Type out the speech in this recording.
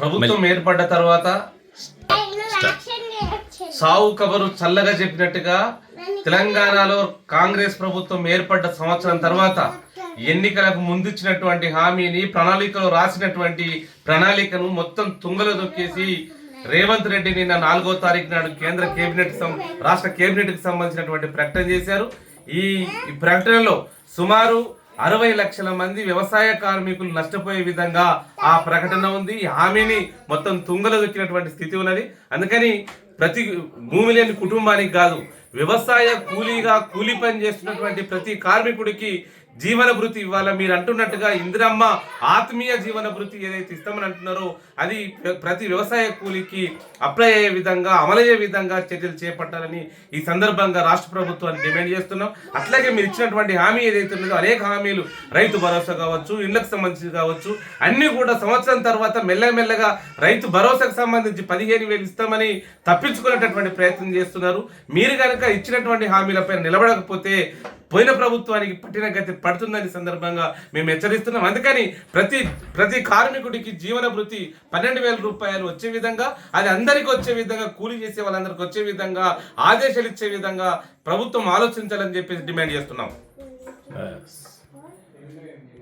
ప్రభుత్వం ఏర్పడ్డ తర్వాత సావు కబరు చల్లగా చెప్పినట్టుగా తెలంగాణలో కాంగ్రెస్ ప్రభుత్వం ఏర్పడ్డ సంవత్సరం తర్వాత ఎన్నికలకు ముందిచ్చినటువంటి హామీని ప్రణాళికలో రాసినటువంటి ప్రణాళికను మొత్తం తుంగలో దొక్కేసి రేవంత్ రెడ్డి నిన్న నాలుగో తారీఖు నాడు కేంద్ర కేబినెట్ సం- రాష్ట్ర కేబినెట్కి సంబంధించినటువంటి ప్రకటన చేశారు. ఈ ప్రకటనలో సుమారు అరవై లక్షల మంది వ్యవసాయ కార్మికులు నష్టపోయే విధంగా ఆ ప్రకటన ఉంది. ఈ హామీని మొత్తం తుంగలో వచ్చినటువంటి స్థితి ఉన్నది. అందుకని ప్రతి భూమి లేని కుటుంబానికి కాదు వ్యవసాయ కూలీగా కూలి పని చేస్తున్నటువంటి ప్రతి కార్మికుడికి జీవన భృతి ఇవ్వాలా. మీరు అంటున్నట్టుగా ఇందిరమ్మ ఆత్మీయ జీవన భృతి ఏదైతే ఇస్తామని అంటున్నారో అది ప్రతి వ్యవసాయ కూలీకి అప్లై అయ్యే విధంగా అమలయ్యే విధంగా చర్యలు చేపట్టాలని ఈ సందర్భంగా రాష్ట్ర ప్రభుత్వాన్ని డిమాండ్ చేస్తున్నాం. అట్లాగే మీరు ఇచ్చినటువంటి హామీ ఏదైతే ఉన్నదో అనేక హామీలు రైతు భరోసా కావచ్చు ఇళ్ళకు సంబంధించి కావచ్చు అన్నీ కూడా సంవత్సరం తర్వాత మెల్లమెల్లగా రైతు భరోసాకు సంబంధించి పదిహేను వేలు ఇస్తామని తప్పించుకునేటటువంటి ప్రయత్నం చేస్తున్నారు. మీరు కనుక ఇచ్చినటువంటి హామీలపై నిలబడకపోతే పోయిన ప్రభుత్వానికి పట్టిన గతి పడుతుందని సందర్భంగా మేము హెచ్చరిస్తున్నాం. అందుకని ప్రతి ప్రతి కార్మికుడికి జీవన వృత్తి పన్నెండు వేల రూపాయలు వచ్చే విధంగా అది అందరికీ వచ్చే విధంగా కూలి చేసే వాళ్ళందరికీ వచ్చే విధంగా ఆదేశాలు ఇచ్చే విధంగా ప్రభుత్వం ఆలోచించాలని చెప్పేసి డిమాండ్ చేస్తున్నాం.